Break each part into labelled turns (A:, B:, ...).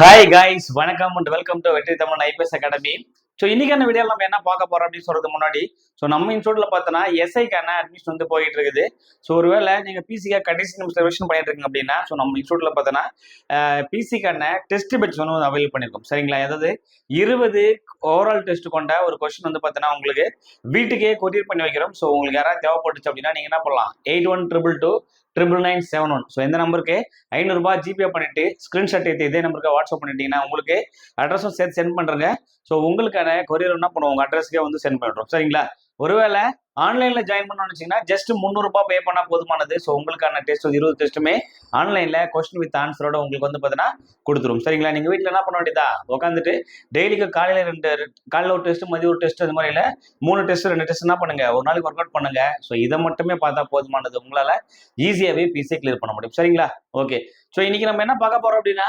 A: Hi guys வணக்கம் and welcome to Vetri Tamil IPS academy so இன்னைக்கான video நம்ம என்ன பார்க்க போறோம் அப்படின்னு சொல்றது முன்னாடி ஸோ நம்ம இன்ஸ்டியூட்ல பார்த்தோன்னா எஸ்ஐக்கான அட்மிஷன் வந்து போயிட்டு இருக்குது. ஸோ ஒருவேளை நீங்க பிசிக்கா கடைசி நிமிஷம் ரிவிஷன் பண்ணிட்டு இருக்கீங்க அப்படின்னா ஸோ நம்ம இன்ஸ்டியூட்ல பார்த்தோன்னா பிசிக்கான டெஸ்ட் பெட்ச் வந்து அவைல் பண்ணியிருக்கோம் சரிங்களா? அதாவது இருபது ஓவரால் டெஸ்ட் கொண்ட ஒரு கொஸ்டின் வந்து பார்த்தோன்னா உங்களுக்கு வீட்டுக்கே கொரியர் பண்ணி வைக்கிறோம். ஸோ உங்களுக்கு யாராவது தேவைப்பட்டுச்சு அப்படின்னா நீங்க என்ன பண்ணலாம்? Eight one triple two triple nine seven one so இந்த நம்பருக்கு ஐநூறுரூபா ஜிபே பண்ணிட்டு ஸ்க்ரீன்ஷாட் எடுத்து இதே நம்பருக்கு வாட்ஸ்அப் பண்ணிட்டீங்கன்னா உங்களுக்கு அட்ரஸும் சேர்த்து சென்ட் பண்ணுறேங்க ஸோ உங்களுக்கான கொரியர் என்ன பண்ணுவோம்? உங்கள் அட்ரஸ்க்கே வந்து சென்ட் பண்ணுறோம் சரிங்களா? ஒருவேளை ஆன்லைனில் ஜாயின் பண்ணணும்னு வச்சிங்கன்னா ஜஸ்ட் முந்நூறுரூபா பே பண்ணால் போதுமானது. ஸோ உங்களுக்கான டெஸ்ட் இருபது டெஸ்ட்டுமே ஆன்லைனில் கொஸ்டின் வித் ஆன்சரோட உங்களுக்கு வந்து பார்த்தீங்கன்னா கொடுத்துரும். சரிங்களா? நீங்கள் வீட்டில் என்ன பண்ண வேண்டியதா? உட்காந்துட்டு டெய்லிக்கு காலையில் ரெண்டு காலையில் ஒரு டெஸ்ட் மதிய ஒரு டெஸ்ட் அது மாதிரில மூணு டெஸ்ட் ரெண்டு டெஸ்ட் என்ன பண்ணுங்க? ஒரு நாளைக்கு ஒர்க் அவுட் பண்ணுங்க. ஸோ இதை மட்டுமே பார்த்தா போதுமானது. உங்களால் ஈஸியாகவே பிசியை கிளியர் பண்ண முடியும். சரிங்களா? ஓகே ஸோ இன்னைக்கு நம்ம என்ன பார்க்க போறோம் அப்படின்னா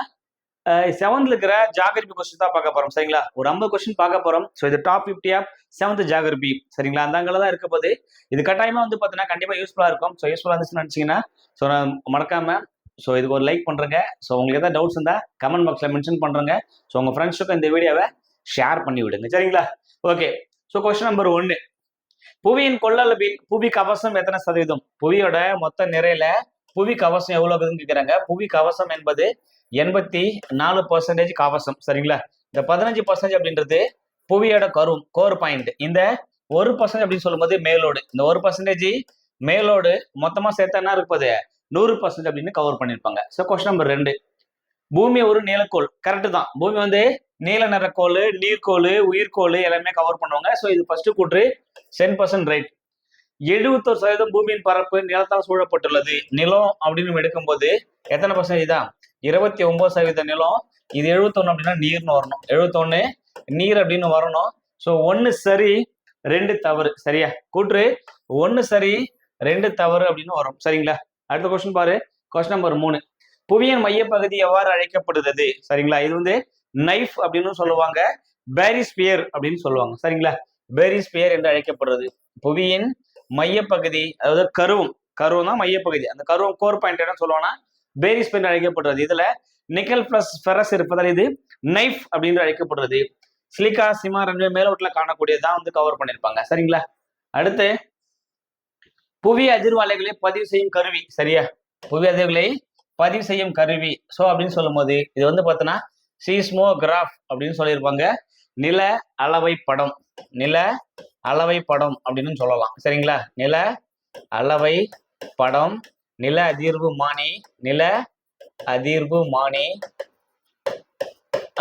A: செவன்த்ல இருக்கிற ஜாகிரபி கொஸ்டின் தான் பார்க்க போறோம். சரிங்களா? ஒரு ஐம்பது கொஸ்டின் பார்க்க போறோம். ஸோ இது top fifty of seventh geography சரிங்களா? அந்த அங்கே தான் இருக்க போது இது கட்டாயமா வந்து பார்த்தீங்கன்னா கண்டிப்பா யூஸ்ஃபுல்லா இருக்கும். ஸோ யூஸ்ஃபுல்லா இருந்துச்சுன்னு நினைச்சீங்கன்னா ஸோ நான் மறக்காம ஸோ இதுக்கு ஒரு லைக் பண்ணுறங்க ஸோ உங்களுக்கு ஏதாவது டவுட்ஸ் இருந்தால் கமெண்ட் பாக்ஸ்ல மென்ஷன் பண்றேங்க. ஸோ உங்க ஃப்ரெண்ட்ஸுக்கும் இந்த வீடியோவை ஷேர் பண்ணி விடுங்க. சரிங்களா? ஓகே ஸோ கொஸ்டின் நம்பர் ஒன்று புவியின் கொள்ளளவில் புவி கவசம் எத்தனை சதவீதம்? புவியோட மொத்த நிறையில புவி கவசம் எவ்வளவுன்னு கேட்குறாங்க புவி கவசம் என்பது எண்பத்தி நாலு பர்சன்டேஜ் கவசம் சரிங்களா? இந்த பதினஞ்சு பர்சன்டேஜ் அப்படின்றது புவியோட கரும் கோர் பாயிண்ட் இந்த ஒரு பர்சன்ட் அப்படின்னு சொல்லும்போது மேலோடு. இந்த ஒரு பர்சன்டேஜ் மேலோடு மொத்தமா சேர்த்தா என்ன இருப்பது? நூறு பர்சன்ட் அப்படின்னு கவர் பண்ணியிருப்பாங்க ஸோ கொஸ்டின் நம்பர் ரெண்டு. பூமி ஒரு நீலக்கோள். கரெக்டு தான். பூமி வந்து நீல நிறக்கோள் நீர்க்கோள் உயிர்கோள் எல்லாமே கவர் பண்ணுவாங்க. ஸோ இது ஃபர்ஸ்ட் கூற்று. டென் பர்சன்ட் ரைட் எழுபத்தோரு சதவீதம் பூமியின் பரப்பு நிலத்தால் சூழப்பட்டுள்ளது. நிலம் அப்படின்னு எடுக்கும்போது எத்தனை பர்சன்டேஜ் தான்? இருபத்தி ஒன்பது சதவீத நிலம் இது எழுபத்தொன்னு அப்படின்னா நீர்னு வரணும். எழுபத்தொன்னு நீர் அப்படின்னு வரணும். ஸோ ஒன்று சரி ரெண்டு தவறு. சரியா? கூற்று ஒன்று சரி ரெண்டு தவறு அப்படின்னு வரும். சரிங்களா? அடுத்த கொஸ்டின் பாரு. கொஸ்டின் நம்பர் மூணு. புவியின் மையப்பகுதி எவ்வாறு அழைக்கப்படுகிறது? சரிங்களா? இது வந்து நைஃப் அப்படின்னு சொல்லுவாங்க பேரிஸ்பியர் அப்படின்னு சொல்லுவாங்க. சரிங்களா? பேரிஸ்பியர் என்று அழைக்கப்படுறது. புவியின் மையப்பகுதி அதாவது கருவம். கருவம் தான் மையப்பகுதி. அந்த கருவம் கோர் பாயிண்ட் என்ன சொல்லுவாங்கன்னா பேரிஸ் என்று அழைக்கப்படுறது. இதுல நிக்கல் பிளஸ் ஃபெரஸ் இருப்பதால் இது நைஃப் அப்படின்னு அழைக்கப்படுறது. சிலிக்கா சிமா ரெண்டு மேலோட்டில் காணக்கூடியதான் வந்து கவர் பண்ணியிருப்பாங்க. சரிங்களா? அடுத்து புவி அதிர்வு அலைகளை பதிவு செய்யும் கருவி. சரியா? புவி அதிர்வுகளை பதிவு செய்யும் கருவி. ஸோ அப்படின்னு சொல்லும்போது இது வந்து பார்த்தோன்னா சீஸ்மோகிராஃப் அப்படின்னு சொல்லியிருப்பாங்க. நில அளவை படம். நில அளவை படம் அப்படின்னு சொல்லலாம். சரிங்களா? நில அளவை படம் நில அதிர்வு மானி நில அதிர்வு மானி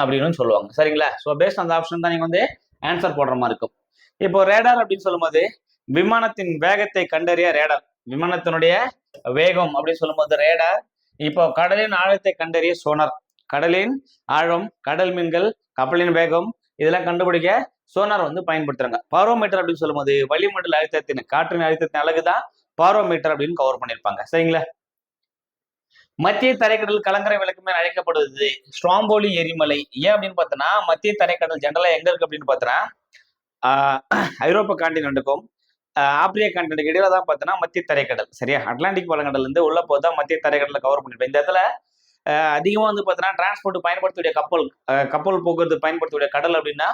A: அப்படின்னு சொல்லுவாங்க. சரிங்களா? ஸோ பேஸ்ட் அந்த ஆப்ஷன் தான் நீங்க வந்து ஆன்சர் போடுற மாதிரி இருக்கும். இப்போ ரேடார் அப்படின்னு சொல்லும்போது விமானத்தின் வேகத்தை கண்டறிய ரேடார் விமானத்தினுடைய வேகம் அப்படின்னு சொல்லும்போது ரேடார் இப்போ கடலின் ஆழத்தை கண்டறிய சோனார் கடலின் ஆழம் கடல் மீன்கள் கப்பலின் வேகம் இதெல்லாம் கண்டுபிடிக்க சோனார் வந்து பயன்படுத்துறாங்க. பாரோமீட்டர் அப்படின்னு சொல்லும்போது வளிமண்டல அழுத்தத்தின் காற்றின் அழுத்தத்தின் அழகு தான் பாரோமீட்டர் அப்படின்னு கவர் பண்ணியிருப்பாங்க. சரிங்களா? மத்திய தரைக்கடல் கலங்கரை விளக்குமே அழைக்கப்படுவது ஸ்ட்ராம்போலி எரிமலை. ஏன் அப்படின்னு பார்த்தோன்னா மத்திய தரைக்கடல் ஜென்ரலா எங்க இருக்கு அப்படின்னு பார்த்தோன்னா ஐரோப்பா காண்டினென்ட்டுக்கும் ஆப்பிரிக்கா காண்டினென்ட் இடையில தான் பார்த்தோன்னா மத்திய தரைக்கடல். சரியா? அட்லாண்டிக் வளங்கடல் இருந்து உள்ள போதான் மத்திய தரைக்கடலை கவர் பண்ணிருப்பேன் இந்த இடத்துல அதிகமாக வந்து பார்த்தோன்னா டிரான்ஸ்போர்ட் பயன்படுத்தக்கூடிய கப்பல் கப்பல் போக்குவரத்து பயன்படுத்தக்கூடிய கடல் அப்படின்னா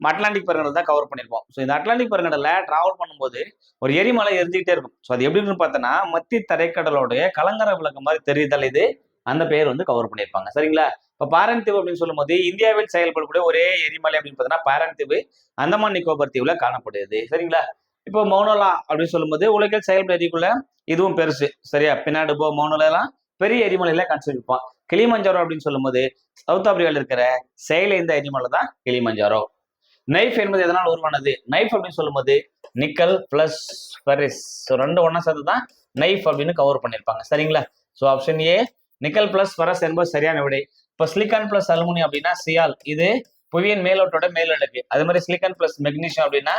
A: அட்லாண்டிக் பெருங்கடல் தான் கவர் பண்ணியிருப்போம் ஸோ இந்த அட்லாண்டிக் பெருங்கடல டிராவல் பண்ணும்போது ஒரு எரிமலை எரிஞ்சுக்கிட்டே இருக்கும். ஸோ அது எப்படின்னு பார்த்தோன்னா மத்திய தரைக்கடலோடைய கலங்கர விளக்கம் மாதிரி தெரியுதல் இது? அந்த பெயர் வந்து கவர் பண்ணியிருப்பாங்க. சரிங்களா? இப்போ பாரந்தீவு அப்படின்னு சொல்லும்போது இந்தியாவில் செயல்படக்கூடிய ஒரே எரிமலை அப்படின்னு பார்த்தோன்னா பாரந்தீவு அந்தமான் நிக்கோபர் தீவுல காணப்படுது சரிங்களா? இப்போ மௌனலா அப்படின்னு சொல்லும்போது உலகில் செயல்பட எரிக்குள்ள இதுவும் பெருசு. சரியா? பின்னாடு போ மௌனலா எல்லாம் பெரிய எரிமலையில கன்சிடர் கிளிமஞ்சாரோ அப்படின்னு சொல்லும்போது சவுத் ஆப்பிரிக்காவில் இருக்கிற செயல இந்த எரிமலை தான் கிளிமஞ்சாரோ. நைஃப் என்பது எதனால் உருவானது? நைஃப் அப்படின்னு சொல்லும்போது நிக்கல் பிளஸ் ஃபெரிஸ் ஸோ ரெண்டு ஒன்றா சேர்ந்து தான் நைஃப் அப்படின்னு கவர் பண்ணியிருப்பாங்க. சரிங்களா? So option A nickel plus ferrous என்பது சரியான விடை. இப்போ சிலிக்கான் பிளஸ் அலுமினியம் அப்படின்னா சியால். இது புவியின் மேலோட்டோட மேலடுக்கு. அதே மாதிரி சிலிக்கான் பிளஸ் மெக்னீஷியம் அப்படின்னா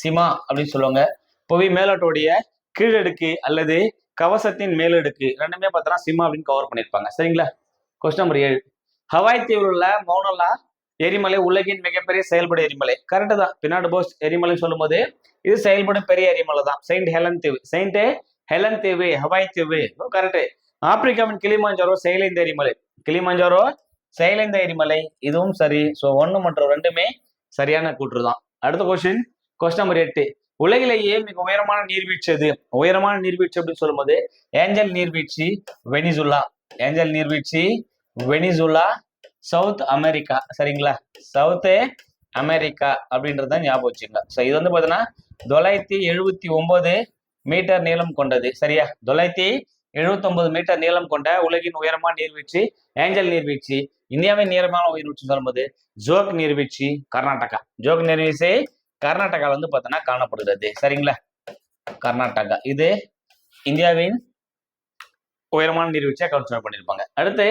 A: சிமா அப்படின்னு சொல்லுவாங்க. புவி மேலோட்டோடைய கீழடுக்கு அல்லது கவசத்தின் மேலடுக்கு. ரெண்டுமே பார்த்தோன்னா சிமா அப்படின்னு கவர் பண்ணியிருப்பாங்க. சரிங்களா? கொஸ்டின் நம்பர் ஏழு. ஹவாய் தீவில் உள்ள மௌனலா எரிமலை உலகின் மிகப்பெரிய செயல்படும் எரிமலை. கரெக்டு தான். பின்னாடு போஸ் எரிமலை சொல்லும்போது இது செயல்படும் பெரிய எரிமலை தான். செயின்ட் ஹெலன் தீவு. செயின்ட் ஹெலன் தீவு ஹவாய் தீவு. கரெக்டு ஆப்பிரிக்காவின் கிளிமாஞ்சாரோ செயலிந்த எரிமலை. கிளிமாஞ்சாரோ செயலைந்த எரிமலை. இதுவும் சரி. ஸோ ஒன்று மற்றும் ரெண்டுமே சரியான கூற்று தான். அடுத்த கொஸ்டின் கொஸ்டின் நம்பர் எட்டு. உலகிலேயே மிக உயரமான நீர்வீழ்ச்சி எது? உயரமான நீர்வீழ்ச்சி அப்படின்னு சொல்லும்போது ஏஞ்சல் நீர்வீழ்ச்சி வெனிசுலா. ஏஞ்சல் நீர்வீழ்ச்சி வெனிசுலா சவுத் அமெரிக்கா சரிங்களா? சவுத்து அமெரிக்கா அப்படின்றத ஞாபகம் வச்சுங்க ஸோ இது வந்து பார்த்தீங்கன்னா தொள்ளாயிரத்தி எழுபத்தி ஒன்பது மீட்டர் நீளம் கொண்டது. சரியா? தொள்ளாயிரத்தி எழுபத்தொன்பது மீட்டர் நீளம் கொண்ட உலகின் உயரமான நீர்வீழ்ச்சி ஏஞ்சல் நீர்வீழ்ச்சி இந்தியாவின் நீளமான உயிர்வீழ்ச்சி சொல்லும்போது ஜோக் நீர்வீழ்ச்சி கர்நாடகா. ஜோக் நீர்வீழ்ச்சி கர்நாடகாவில் வந்து பார்த்தோன்னா காணப்படுகிறது. சரிங்களா? கர்நாடகா. இது இந்தியாவின் உயரமான நீர்வீழ்ச்சியாக கன்சிடர் பண்ணியிருப்பாங்க. அடுத்து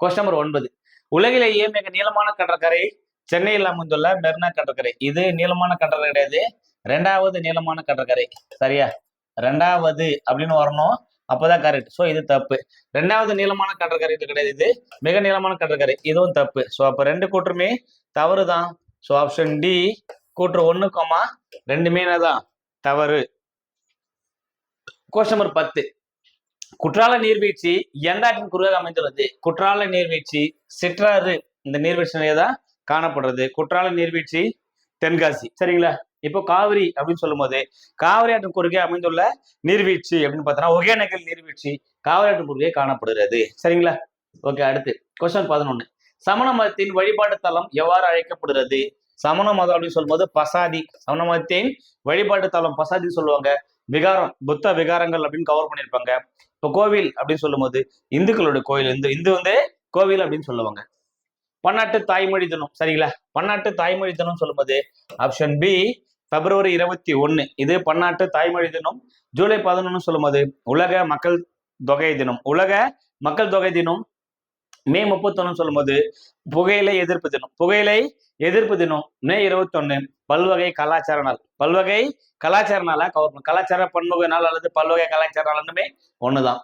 A: கொஸ்டின் நம்பர் ஒன்பது. உலகிலேயே மிக நீளமான கடற்கரை? சென்னையில் அமைந்துள்ள மெரினா கடற்கரை. இது நீளமான கடற்கரை கிடையாது. ரெண்டாவது நீளமான கடற்கரை. சரியா? ரெண்டாவது அப்படின்னு வரணும். அப்போதான் கரெக்ட் ஸோ இது தப்பு. ரெண்டாவது நீளமான கடற்கரை இது கிடையாது. இது மிக நீளமான கடற்கரை. இதுவும் தப்பு. ஸோ அப்போ ரெண்டு கூற்றுமே தவறு தான் ஸோ ஆப்ஷன் டி கூற்று ஒன்று கோமா ரெண்டுமே தான் தவறு. கொஸ்டின் நம்பர் பத்து. குற்றால நீர்வீழ்ச்சி எந்த ஆற்றின் குறுகாக அமைந்துள்ளது? குற்றால நீர்வீழ்ச்சி சிற்றாறு. இந்த நீர்வீழ்ச்சியிலே தான் காணப்படுறது. குற்றால நீர்வீழ்ச்சி தென்காசி. சரிங்களா? இப்போ காவிரி அப்படின்னு சொல்லும் போது காவிரி ஆற்றின் குறுகே அமைந்துள்ள நீர்வீழ்ச்சி அப்படின்னு பார்த்தோன்னா ஒகேனக்கல் நீர்வீழ்ச்சி காவிரி ஆற்றின் குறுகே காணப்படுகிறது. சரிங்களா? ஓகே அடுத்து கொஸ்டின் பதினொன்று சமண மதத்தின் வழிபாட்டு தலம் எவ்வாறு அழைக்கப்படுகிறது? சமண மதம் அப்படின்னு சொல்லும்போது பசாதி. சமண மதத்தின் வழிபாட்டு தலம் பசாதின்னு சொல்லுவாங்க. விகாரம் புத்த விகாரங்கள் அப்படின்னு கவர் பண்ணியிருப்பாங்க. இப்போ கோவில் அப்படின்னு சொல்லும்போது இந்துக்களோட கோயில் இந்து இந்து வந்து கோவில் அப்படின்னு சொல்லுவாங்க. பன்னாட்டு தாய்மொழி தினம் சரிங்களா? பன்னாட்டு தாய்மொழி தினம் சொல்லும்போது ஆப்ஷன் பி பிப்ரவரி இருபத்தி ஒன்னு இது பன்னாட்டு தாய்மொழி தினம். ஜூலை பதினொன்னு சொல்லும்போது உலக மக்கள் தொகை தினம். உலக மக்கள் தொகை தினம் மே முப்பத்தொன்னு சொல்லும்போது புகையிலை எதிர்ப்பு தினம். புகையிலை எதிர்ப்பு தினம் மே இருபத்தொன்னு பல்வகை கலாச்சார நாள். பல்வகை கலாச்சார நாளா? கவர் பண்ணும் கலாச்சார பன்முக நாள் அல்லது பல்வகை கலாச்சார நாளுமே ஒண்ணுதான்.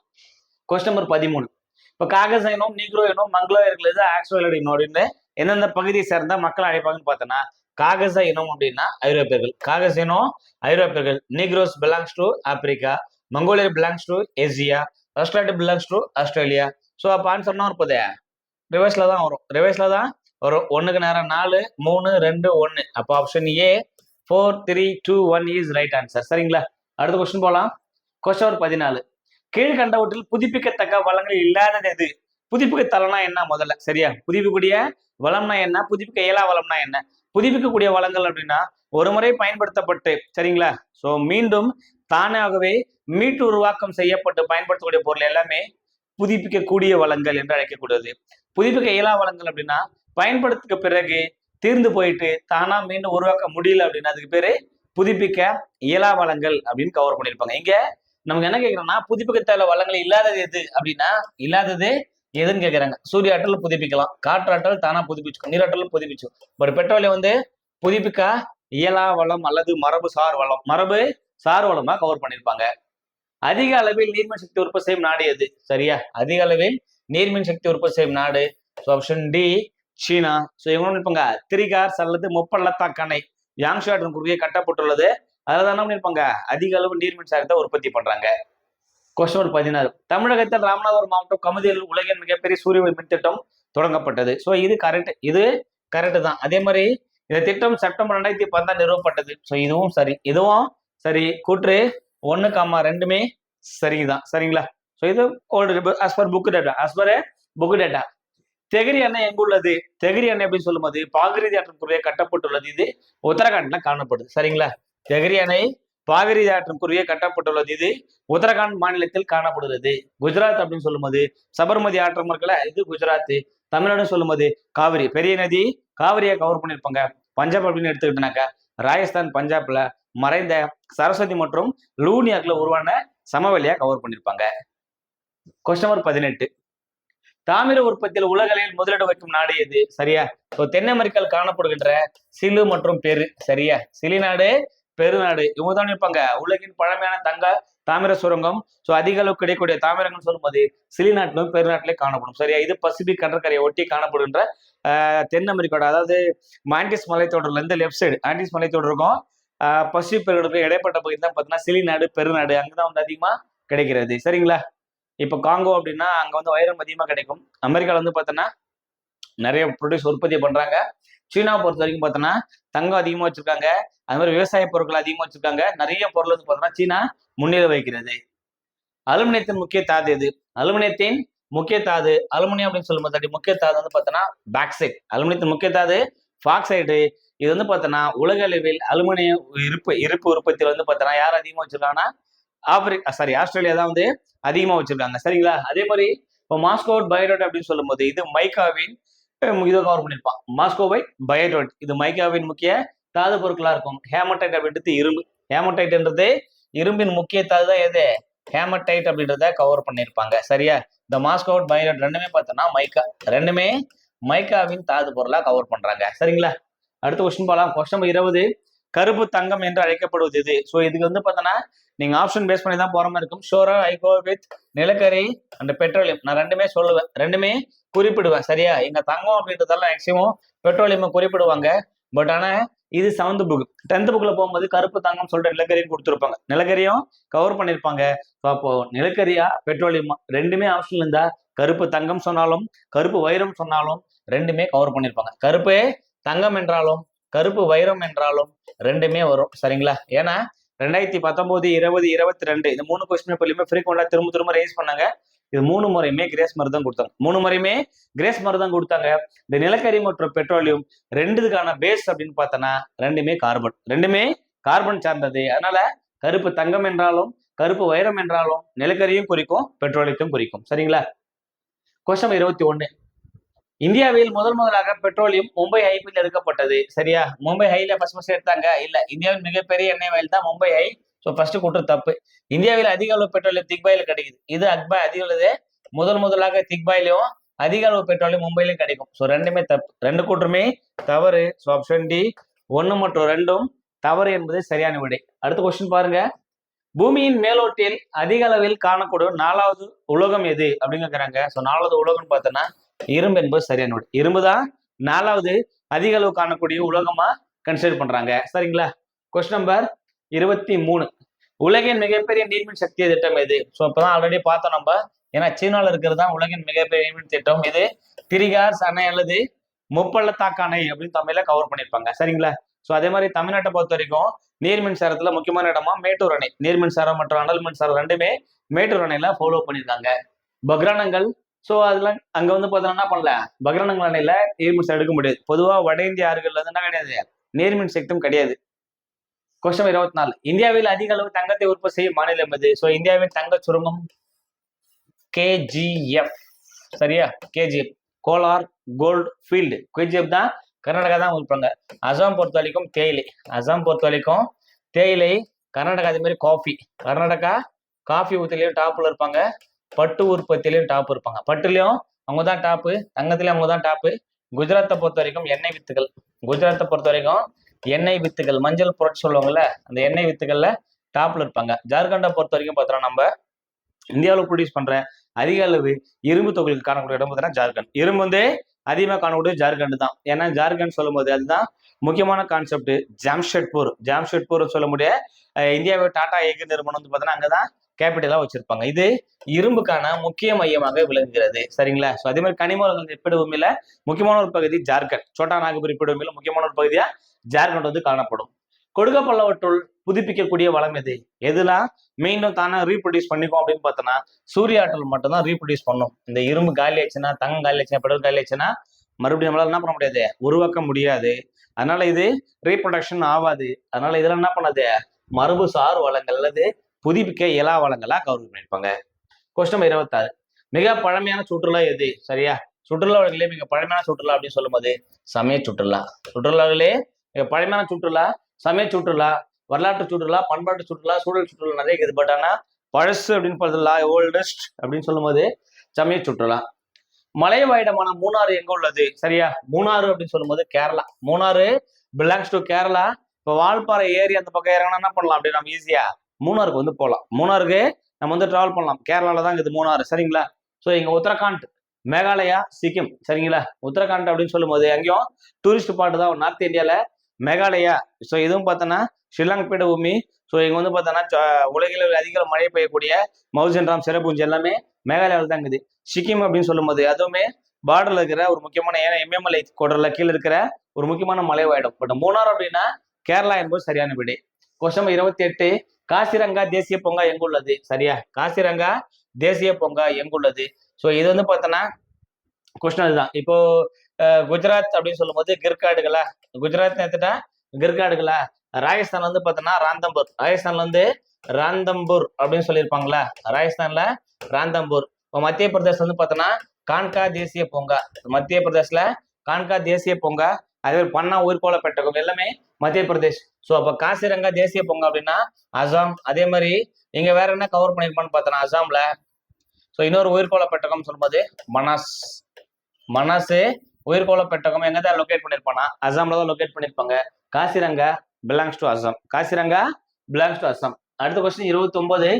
A: கொஸ்டின் நம்பர் பதிமூணு. இப்ப காகச இனம் நீக்ரோ இனம் மங்களோயர்கள் எது ஆக்சுவல் இனம் அப்படின்னு. எந்தெந்த பகுதியை சேர்ந்த மக்கள் அழைப்பாங்கன்னு பார்த்தோன்னா காகச இனம் அப்படின்னா ஐரோப்பியர்கள். காகச இனம் ஐரோப்பியர்கள். Negroes belongs to Africa. மங்கோலியர் belongs to Asia. Australia belongs to Australia. So அப்போ ஆன்சர்னா இருப்பதே ரிவர்ஸ்ல தான் வரும். ரிவர்ஸ்ல தான் வரும் ஒன்றுக்கு நேரம் நாலு மூணு ரெண்டு ஒன்று அப்போ option A four three two one is right answer சரிங்களா? அடுத்த கொஸ்டின் போகலாம் கொஸ்டின் பதினாலு. கீழ்கண்டவற்றில் புதுப்பிக்கத்தக்க வளங்கள் இல்லாதது எது? புதுப்பிக்கத்தலம்னா என்ன முதல்ல? சரியா? புதுப்பிக்கக்கூடிய வளம்னா என்ன? புதுப்பிக்க இயலா வளம்னா என்ன? புதுப்பிக்கக்கூடிய வளங்கள் அப்படின்னா ஒரு முறை பயன்படுத்தப்பட்டு சரிங்களா? ஸோ மீண்டும் தானாகவே மீட்டு உருவாக்கம் செய்யப்பட்டு பயன்படுத்தக்கூடிய பொருள் எல்லாமே புதுப்பிக்கக்கூடிய வளங்கள் என்று அழைக்கக்கூடியது. புதுப்பிக்க இயலா வளங்கள் அப்படின்னா பயன்படுத்துக்க பிறகு தீர்ந்து போயிட்டு தானா மீண்டும் உருவாக்க முடியல அப்படின்னா அதுக்கு பேரு புதுப்பிக்க இயலா வளங்கள் அப்படின்னு கவர் பண்ணியிருப்பாங்க இங்க நமக்கு என்ன கேக்குறோம்னா புதுப்பிக்க தேவை வளங்கள் இல்லாதது எது அப்படின்னா இல்லாதது எதுன்னு கேக்குறாங்க. சூரிய ஆற்றல் புதுப்பிக்கலாம் காற்றாற்றல் தானா புதுப்பிச்சுக்கும் நீராற்றல் புதுப்பிச்சும் பட் பெட்ரோலியம் வந்து புதுப்பிக்க இயலா வளம் அல்லது மரபு சார் வளம் மரபு சார் வளமா கவர் பண்ணியிருப்பாங்க அதிக அளவில் நீர்மின் சக்தி உற்பத்தி செய்யும் நாடு எது? சரியா? அதிக அளவில் நீர்மின் சக்தி உற்பத்தி செய்யும் நாடு. ஸோ ஆப்ஷன் டி சீனா. ஸோ இவங்க நிற்பாங்க. திரிகார்ஸ் அல்லது முப்பள்ளத்தாக்கணை யாங்ஷாட்டின் குறுக்கே கட்டப்பட்டுள்ளது. அதில் தான் நிற்பாங்க அதிக அளவு நீர் மின்சாரத்தை உற்பத்தி பண்றாங்க. கொஸ்டின் பதினாறு. தமிழகத்தில் ராமநாதபுரம் மாவட்டம் கமுதியில் உலகின் மிகப்பெரிய சூரிய மின் திட்டம் தொடங்கப்பட்டது. ஸோ இது கரெக்ட் இது கரெக்டு தான். அதே மாதிரி இந்த திட்டம் செப்டம்பர் ரெண்டாயிரத்தி பத்தாம் நிறுவப்பட்டது. ஸோ இதுவும் சரி. இதுவும் சரி. கூற்று ஒன்று காமா ரெண்டுமே சரிதான். சரிங்களா? ஸோ இது old as per book data as per book data Tehri அணை எங்குள்ளது தெகிரி அணை அப்படின்னு சொல்லும்போது பாகிரிதி ஆற்றின் குறுகே கட்டப்பட்டுள்ளது. இது உத்தரகாண்ட்ல காணப்படுது. சரிங்களா? தெகிரி அணை பாகிரிதி ஆற்றும் குறுகே கட்டப்பட்டுள்ளது. இது உத்தரகாண்ட் மாநிலத்தில் காணப்படுகிறது. குஜராத் அப்படின்னு சொல்லும்போது சபர்மதி ஆற்றம் இருக்குல்ல இது குஜராத் தமிழ்நாடு சொல்லும்போது காவிரி. பெரிய நதி காவிரியை கவர் பண்ணியிருப்பாங்க. பஞ்சாப் அப்படின்னு எடுத்துக்கிட்டனாக்கா ராஜஸ்தான் பஞ்சாப்ல மறைந்த சரஸ்வதி மற்றும் லூனியாக்ல உருவான சமவெளியா கவர் பண்ணியிருப்பாங்க. கொஸ்டின் நம்பர் பதினெட்டு. தாமிர உற்பத்தியில் உலகளில் முதலிடம் வைக்கும் நாடு எது? சரியா? இப்போ தென் அமெரிக்காவில் காணப்படுகின்ற சிலு மற்றும் பெரு. சரியா? சிலி நாடு பெருநாடு. இவங்க தான் இருப்பாங்க உலகின் பழமையான தங்க தாமிர சுரங்கம். ஸோ அதிக அளவு கிடைக்கக்கூடிய தாமிரங்கள் சொல்லும்போது சிலி நாட்டிலும் பெருநாட்டிலே காணப்படும். சரியா? இது பசிபிக் கடற்கரையை ஒட்டி காணப்படுகின்ற ஆஹ், தென் அமெரிக்காவோட அதாவது மாண்டிஸ் மலைத்தொடர்லேருந்து லெஃப்ட் சைடு ஆண்டிஸ் மலைத்தொடருக்கும் ஆஹ், பசிபிக் பெருங்கடலுக்கு இடைப்பட்ட பகுதி தான் பார்த்தீங்கன்னா சிலி நாடு பெருநாடு. அங்கதான் வந்து அதிகமா கிடைக்கிறது. சரிங்களா? இப்போ காங்கோ அப்படின்னா அங்க வந்து வைரம் அதிகமா கிடைக்கும். அமெரிக்காவில் வந்து பார்த்தோன்னா நிறைய ப்ரொடியூஸ் உற்பத்தி பண்றாங்க. சீனா பொறுத்த வரைக்கும் பார்த்தோன்னா தங்கம் அதிகமாக வச்சிருக்காங்க. அது மாதிரி விவசாய பொருட்கள் அதிகமாக வச்சிருக்காங்க. நிறைய பொருள் வந்து பார்த்தோன்னா சீனா முன்னிலை வைக்கிறது அலுமினியத்தின் முக்கிய தாது எது? அலுமினியத்தின் முக்கிய தாது அலுமினியம் அப்படின்னு சொல்லும்போது முக்கிய தாது வந்து பார்த்தோன்னா பாக்சைட் அலுமினியத்தின் முக்கிய தாது பாக்சைடு இது வந்து பார்த்தோன்னா உலக அளவில் அலுமினிய இருப்பு இருப்பு உற்பத்தியில் வந்து பார்த்தோன்னா யார் அதிகமாக வச்சிருக்காங்கன்னா ஆப்பிரிக்கா சாரி ஆஸ்திரேலியா தான் வந்து அதிகமாக வச்சிருக்காங்க. சரிங்களா? அதே மாதிரி இப்போ மாஸ்கோட் பயோடோட் அப்படின்னு சொல்லும்போது இது மைக்காவின் இதை கவர் பண்ணியிருப்பான். மாஸ்கோவை பயோடோட். இது மைக்காவின் முக்கிய தாது பொருட்களாக இருக்கும். ஹேமடைட் அப்படின்றது இரும்பு. ஹேமடைட்ன்றது இரும்பின் முக்கிய தாது தான் எது? ஹேமடைட் அப்படின்றத கவர் பண்ணியிருப்பாங்க. சரியா? இந்த மாஸ்கோட் பயோடோட் ரெண்டுமே பார்த்தோன்னா மைக்கா ரெண்டுமே மைக்காவின் தாது பொருளாக கவர் பண்ணுறாங்க சரிங்களா? அடுத்த கொஸ்டின் போகலாம் கொஸ்டின் இருபது. கருப்பு தங்கம் என்று அழைக்கப்படுவது இது. ஸோ இதுக்கு வந்து பார்த்தோன்னா நீங்க ஆப்ஷன் பேஸ் பண்ணி தான் போற மாதிரி இருக்கும். ஷோரா ஐ கோ வித் நிலக்கரி அண்ட் பெட்ரோலியம் நான் ரெண்டுமே சொல்லுவேன். ரெண்டுமே குறிப்பிடுவேன். சரியா? எங்க தங்கம் அப்படின்றதெல்லாம் மேக்சிமம் பெட்ரோலியம் குறிப்பிடுவாங்க. பட் ஆனா இது செவன்த் புக் டென்த் புக்ல போகும்போது கருப்பு தங்கம் சொல்லிட்டு நிலக்கரியும் கொடுத்துருப்பாங்க. நிலக்கரியும் கவர் பண்ணிருப்பாங்க அப்போ நிலக்கரியா பெட்ரோலியமா ரெண்டுமே ஆப்ஷன் இருந்தா கருப்பு தங்கம் சொன்னாலும் கருப்பு வைரம் சொன்னாலும் ரெண்டுமே கவர் பண்ணிருப்பாங்க கருப்பு தங்கம் என்றாலும் கருப்பு வைரம் என்றாலும் ரெண்டுமே வரும். சரிங்களா? ஏன்னா ரெண்டாயிரத்தி பத்தொன்பது இருபது இருபத்தி ரெண்டு இந்த மூணு கொஸ்டின் பேப்பர்லையுமே ஃப்ரீக்வெண்டா திரும்ப திரும்ப ரைஸ் பண்ணாங்க. இது மூணு முறையுமே கிரேஸ் மாதிரி தான் கொடுத்தாங்க மூணு முறையுமே கிரேஸ் மாதிரி தான் கொடுத்தாங்க. இந்த நிலக்கரி மற்றும் பெட்ரோலியம் ரெண்டுதுக்கான பேஸ் அப்படின்னு பார்த்தோன்னா ரெண்டுமே கார்பன் ரெண்டுமே கார்பன் சார்ந்தது. அதனால கருப்பு தங்கம் என்றாலும் கருப்பு வைரம் என்றாலும் நிலக்கரியும் குறிக்கும் பெட்ரோலியத்தையும் குறிக்கும். சரிங்களா? கொஸ்டின் இருபத்தி ஒன்று இந்தியாவில் முதல் முதலாக பெட்ரோலியம் மும்பை ஹைப்பில் எடுக்கப்பட்டது. சரியா? மும்பை ஹைல ஃபர்ஸ்ட் ஃபர்ஸ்ட் எடுத்தாங்க. இல்ல இந்தியாவின் மிகப்பெரிய எண்ணெய் வயல் தான் மும்பை ஹை ஸோ ஃபர்ஸ்ட் கூட்டு தப்பு. இந்தியாவில் அதிக அளவு பெட்ரோலியம் திக்பாயில் கிடைக்குது. இது அக்பாய் அதிக உள்ளது. முதல் முதலாக திக்பாயிலையும் அதிக அளவு பெட்ரோலியம் மும்பையிலும் கிடைக்கும். ஸோ ரெண்டுமே தப்பு. ரெண்டு கூட்டமே தவறு. ஸோ ஆப்ஷன் டி ஒன்று மற்றும் ரெண்டும் தவறு என்பது சரியான விடை. அடுத்த கொஸ்டின் பாருங்க. பூமியின் மேலோட்டில் அதிக அளவில் காணக்கூடிய நாலாவது உலோகம் எது? அப்படின்னு கேட்குறாங்க ஸோ நாலாவது உலோகம்னு பார்த்தோன்னா இரும்பு என்பது சரியான விடை இரும்பு தான் நாலாவது அதிக அளவு காணக்கூடிய உலகமா கன்சிடர் பண்றாங்க. சரிங்களா? கொஸ்டின் நம்பர் இருபத்தி மூணு. உலகின் மிகப்பெரிய நீர்மின் சக்தி திட்டம் எது? ஸோ இப்போதான் ஆல்ரெடி பார்த்தோம் நம்ம. ஏன்னா சீனாவில் இருக்கிறது தான் உலகின் மிகப்பெரிய நீர்மின் திட்டம். இது திரிகார் அணை அல்லது முப்பள்ளத்தாக்கானை அப்படின்னு தமிழ்ல கவர் பண்ணியிருப்பாங்க சரிங்களா? ஸோ அதே மாதிரி தமிழ்நாட்டை பொறுத்த வரைக்கும் நீர் மின்சாரத்துல முக்கியமான இடமா மேட்டூர் அணை. நீர் மின்சாரம் மற்றும் அனல் மின்சாரம் ரெண்டுமே மேட்டூர் அணையில ஃபாலோ பண்ணியிருக்காங்க பக்ரானங்கள் ஸோ அதெல்லாம் அங்கே வந்து பார்த்தோம்னா என்ன பண்ணல? பக்ரானங்கள் அணையில் நீர் எடுக்க முடியாது. பொதுவாக வட இந்திய ஆறுகளில் வந்து என்ன கிடையாது? நீர்மின் சக்தியும் கிடையாது. கொஸ்டம் இருபத்தி நாலு இந்தியாவில் அதிக அளவு தங்கத்தை உற்பத்தி செய்யும் மாநிலம் எது? ஸோ இந்தியாவின் தங்க சுரங்கம் கேஜிஎஃப் சரியா? KGF Kolar gold field. KGF தான் கர்நாடகா தான் உருப்பாங்க அசாம் பொறுத்த வரைக்கும் தேயிலை. அசாம் பொறுத்த வரைக்கும் தேயிலை கர்நாடகா அதே மாதிரி காஃபி கர்நாடகா காஃபி உற்பத்திலையும் டாப்ல இருப்பாங்க. பட்டு உற்பத்திலையும் டாப் இருப்பாங்க. பட்டுலையும் அவங்க தான் டாப்பு தங்கத்திலையும் அவங்க தான் டாப்பு குஜராத்தை பொறுத்த வரைக்கும் எண்ணெய் வித்துகள். குஜராத்தை பொறுத்த வரைக்கும் எண்ணெய் வித்துகள் மஞ்சள் புரட்சி சொல்லுவாங்கல்ல அந்த எண்ணெய் வித்துகள்ல டாப்ல இருப்பாங்க. ஜார்க்கண்டை பொறுத்த வரைக்கும் பார்த்தோம்னா நம்ம இந்தியாவில் ப்ரொடியூஸ் பண்ற அதிக அளவு இரும்பு தொகுதிகள் காணக்கூடிய இடம் பார்த்தீங்கன்னா ஜார்க்கண்ட். இரும்பு வந்து அதிகமாக காணக்கூடிய ஜார்க்கண்ட் தான். ஏன்னா ஜார்க்கண்ட் சொல்லும்போது அதுதான் முக்கியமான கான்செப்ட் ஜாம்ஷெட்பூர். ஜாம்ஷெட்பூர் சொல்ல முடிய இந்தியாவை டாடா ஏக நிறுவனம் வந்து பார்த்தீங்கன்னா அங்கதான் கேபிட்டலா வச்சிருப்பாங்க. இது இரும்புக்கான முக்கிய மையமாக விளங்குகிறது. சரிங்களா? ஸோ அதே மாதிரி கனிமவளங்கள் எப்படிவுமில்ல முக்கியமான ஒரு பகுதி ஜார்க்கண்ட். சோட்டா நாகபுரி பீடபூமியில முக்கியமான ஒரு பகுதியா ஜார்க்கண்ட் வந்து காணப்படும். கொடுக்கப்பள்ளவற்றுள் புதுப்பிக்கக்கூடிய வளம் எது? எதுலாம் மீண்டும் தானே ரீப்ரொடியூஸ் பண்ணிக்கும் அப்படின்னு பார்த்தோன்னா சூரிய ஆற்றல் மட்டும்தான் ரீப்ரொடியூஸ் பண்ணும். இந்த இரும்பு காலி ஆச்சுன்னா தங்கம் காலி ஆச்சுன்னா பெடல் காலி ஆச்சுன்னா மறுபடியும் நம்மளால என்ன பண்ண முடியாது? உருவாக்க முடியாது. அதனால இது ரீப்ரொடக்ஷன் ஆகாது. அதனால இதெல்லாம் என்ன பண்ணாது? மரபு சார் வளங்கள் அல்லது புதுப்பிக்க இயலா வளங்களா கவர் பண்ணியிருப்பாங்க கொஸ்டின் இருபத்தாறு. மிக பழமையான சுற்றுலா எது? சரியா? சுற்றுலாவிலே மிக பழமையான சுற்றுலா அப்படின்னு சொல்லும்போது சமய சுற்றுலா. சுற்றுலாவிலே மிக பழமையான சுற்றுலா சமய சுற்றுலா வரலாற்று சுற்றுலா பண்பாட்டு சுற்றுலா சூழல் சுற்றுலா நிறைய இருக்குது. பட் ஆனா பழசு அப்படின்னு பார்த்ததுல ஓல்டஸ்ட் அப்படின்னு சொல்லும்போது சமய சுற்றுலா. மலைவாயிடமான மூணாறு எங்க உள்ளது? சரியா? மூணாறு அப்படின்னு சொல்லும்போது Kerala. Munnar belongs to Kerala. இப்போ வால்பாறை ஏரி அந்த பக்கம் இறங்கினா என்ன பண்ணலாம்? அப்படி நம்ம ஈஸியா மூணாருக்கு வந்து போகலாம் மூணாருக்கு நம்ம வந்து டிராவல் பண்ணலாம். கேரளால தான் இது மூணாறு. சரிங்களா? ஸோ எங்கள் உத்தரகாண்ட் மேகாலயா சிக்கிம். சரிங்களா? உத்தரகாண்ட் அப்படின்னு சொல்லும்போது எங்கேயும் டூரிஸ்ட் பாட்டு தான். நார்த் இந்தியாவில் மேகாலயா. ஸோ இதுவும் பார்த்தோன்னா ஸ்ரீலங்கா பீடபூமி. ஸோ இங்கே வந்து பார்த்தோன்னா உலகில் அதிக மழை பெய்யக்கூடிய மவுசன் ராம் சிறப்புஞ்சி எல்லாமே மேகாலயாவில் தான் இருக்குது. சிக்கிம் அப்படின்னு சொல்லும்போது அதுவுமே பார்டர்ல இருக்கிற ஒரு முக்கியமான ஏன்னா எம்எம்எல்ஏ கொடரில் கீழே இருக்கிற ஒரு முக்கியமான மலைவாயிடம். பட் மூணார் அப்படின்னா கேரளா என்பது சரியான விடை. கொஸ்டம் இருபத்தி எட்டு காசிரங்கா தேசிய பூங்கா எங்குள்ளது சரியா? காசிரங்கா தேசிய பூங்கா எங்குள்ளது ஸோ இது வந்து பார்த்தோன்னா கொஸ்டின் அதுதான். இப்போ குஜராத் அப்படின்னு சொல்லும்போது கிர்காடுகளா? குஜராத் எடுத்துட்டா கிர்காடுகளா? ராஜஸ்தான் வந்து பார்த்தோன்னா ராந்தம்பூர். ராஜஸ்தான்ல வந்து ராந்தம்பூர் அப்படின்னு சொல்லியிருப்பாங்களா? ராஜஸ்தான்ல ராந்தம்பூர். இப்போ மத்திய பிரதேசம் வந்து பார்த்தோன்னா கான்கா தேசிய பூங்கா. மத்திய பிரதேஷ்ல கான்கா தேசிய பூங்கா அதே மாதிரி பன்னா உயிர்கோள பெட்டகம் எல்லாமே மத்திய பிரதேஷ். ஸோ அப்போ காசிரங்கா தேசிய பொங்கல் அப்படின்னா அசாம். அதே மாதிரி இங்க வேற என்ன கவர் பண்ணியிருப்பான்னு பார்த்தோன்னா அசாம்ல. ஸோ இன்னொரு உயிர்கோள பெட்டகம் சொல்லும்போது மனாஸ். மனாசு உயிர்கோள பெட்டகம் எங்க தான் லொக்கேட் பண்ணியிருப்பானா அசாம்ல தான் லொக்கேட் பண்ணியிருப்பாங்க Kaziranga belongs to Assam. Kaziranga belongs to Assam. அடுத்த கொஸ்டின் இருபத்தி ஒன்பது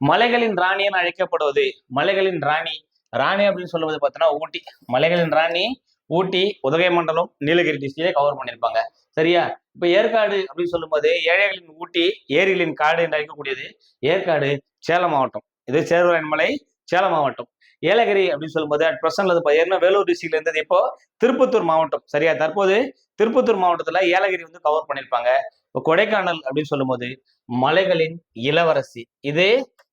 A: மலைகளின் ராணி என அழைக்கப்படுவது. மலைகளின் ராணி. ராணி அப்படின்னு சொல்லுவது பார்த்தோன்னா ஊட்டி. மலைகளின் ராணி ஊட்டி உதகை மண்டலம் நீலகிரி டிஸ்ட்ரிக்டே கவர் பண்ணியிருப்பாங்க சரியா? இப்ப ஏற்காடு அப்படின்னு சொல்லும்போது ஏழைகளின் ஊட்டி ஏரிகளின் காடு என்று அழைக்கக்கூடியது ஏற்காடு சேலம் மாவட்டம். இது சேர்வராயன் மலை சேலம் மாவட்டம். ஏலகிரி அப்படின்னு சொல்லும்போது அட் பிரசன்ட்ல அது பார்த்தீங்கன்னா வேலூர் டிஸ்ட்ரிக்ட்ல இருந்தது இப்போ திருப்பத்தூர் மாவட்டம். சரியா? தற்போது திருப்பத்தூர் மாவட்டத்துல ஏலகிரி வந்து கவர் பண்ணியிருப்பாங்க இப்போ கொடைக்கானல் அப்படின்னு சொல்லும்போது மலைகளின் இளவரசி. இது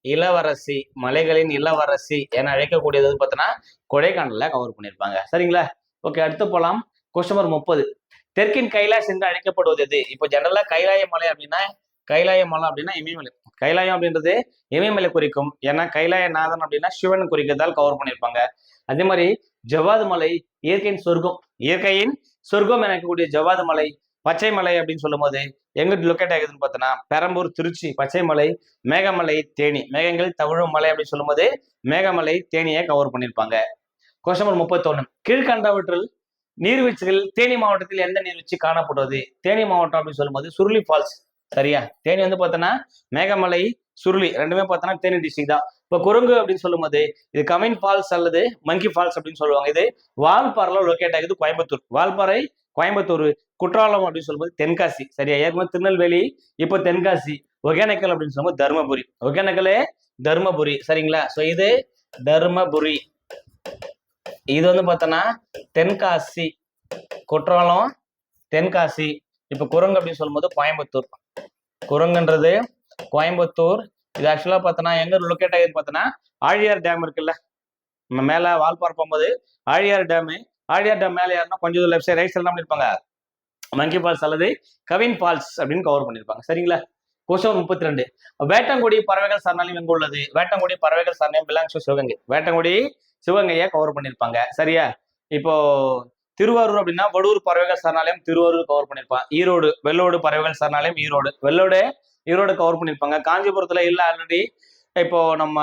A: இளவரசி மலைகளின் இளவரசி என அழைக்கக்கூடியது பார்த்தோன்னா கொடைக்கானல்ல கவர் பண்ணியிருப்பாங்க சரிங்களா? ஓகே அடுத்து போகலாம் கொஸ்டின் நம்பர் முப்பது. தெற்கின் கைலாஷ் என்று அழைக்கப்படுவது எது? இப்போ ஜெனரலாக கைலாய மலை அப்படின்னா கைலாய மலை அப்படின்னா இமயமலை. கைலாயம் அப்படின்றது இமயமலை குறிக்கும். ஏன்னா கைலாயநாதன் அப்படின்னா சிவன் குறிக்கிறதால் கவர் பண்ணியிருப்பாங்க. அதே மாதிரி ஜவாது மலை இயற்கையின் சொர்க்கம். இயற்கையின் சொர்க்கம் என இருக்கக்கூடிய ஜவாது மலை பச்சை மலை அப்படின்னு சொல்லும்போது எங்க லொக்கேட் ஆகுதுன்னு பார்த்தோன்னா பெரம்பூர் திருச்சி பச்சை மலை மேகமலை தேனி. மேகங்கள் தவிழும் மலை அப்படின்னு சொல்லும்போது மேகமலை தேனியை கவர் பண்ணியிருப்பாங்க. கொஸ்டின் நம்பர் முப்பத்தொன்னு. கீழ்கண்டவற்றில் நீர்வீழ்ச்சிகள் தேனி மாவட்டத்தில் எந்த நீர்வீழ்ச்சி காணப்படுவது? தேனி மாவட்டம் அப்படின்னு சொல்லும்போது சுருளி ஃபால்ஸ் சரியா? தேனி வந்து பார்த்தோன்னா மேகமலை சுருளி ரெண்டுமே பார்த்தோன்னா தேனி டிஸ்ட்ரிக் தான். இப்போ குரங்கு அப்படின்னு சொல்லும்போது இது கமின் ஃபால்ஸ் அல்லது மங்கி ஃபால்ஸ் அப்படின்னு சொல்லுவாங்க. இது வால்பாறையில் லொக்கேட் ஆகுது கோயம்புத்தூர். வால்பாறை கோயம்புத்தூர் குற்றாலம் அப்படின்னு சொல்லும்போது தென்காசி. சரியா? ஏற்கனவே திருநெல்வேலி இப்போ தென்காசி. ஒகேனக்கல் அப்படின்னு சொல்லும்போது தருமபுரி. ஒகேனக்கலே தருமபுரி. சரிங்களா? ஸோ இது தருமபுரி. இது வந்து பார்த்தோன்னா தென்காசி குற்றாலம் தென்காசி. இப்போ குரங்கு அப்படின்னு சொல்லும்போது கோயம்புத்தூர். குரங்குன்றது கோயம்புத்தூர். இது ஆக்சுவலாக பார்த்தோன்னா எங்க லொக்கேட் ஆகிருக்கு பார்த்தோன்னா ஆழியார் டேம் இருக்குல்ல. நம்ம மேலே வால்பாறை போகும்போது ஆழியார் டேமு ஆழியார் டேம் மேலே யாருன்னா கொஞ்சம் லெஃப்ட் சைட் ரைட் சைடு என்ன பண்ணிருப்பாங்க. மங்கி ஃபால்ஸ் அல்லது கவின் ஃபால்ஸ் அப்படின்னு கவர் பண்ணியிருப்பாங்க சரிங்களா? கொஸ்டின் முப்பத்தி ரெண்டு வேட்டங்குடி பறவைகள் சரணாலயம் எங்க உள்ளது? வேட்டங்குடி பறவைகள் சரணாலயம் பிலாங்ஸ் சிவகங்கை. வேட்டங்குடி சிவகங்கையை கவர் பண்ணியிருப்பாங்க. சரியா? இப்போ திருவாரூர் அப்படின்னா வடூர் பறவைகள் சரணாலயம் திருவாரூர் கவர் பண்ணியிருப்பாங்க. ஈரோடு வெள்ளோடு பறவைகள் சரணாலயம் ஈரோடு. வெள்ளோடு ஈரோடு கவர் பண்ணியிருப்பாங்க. காஞ்சிபுரத்துல இல்ல ஆல்ரெடி இப்போ நம்ம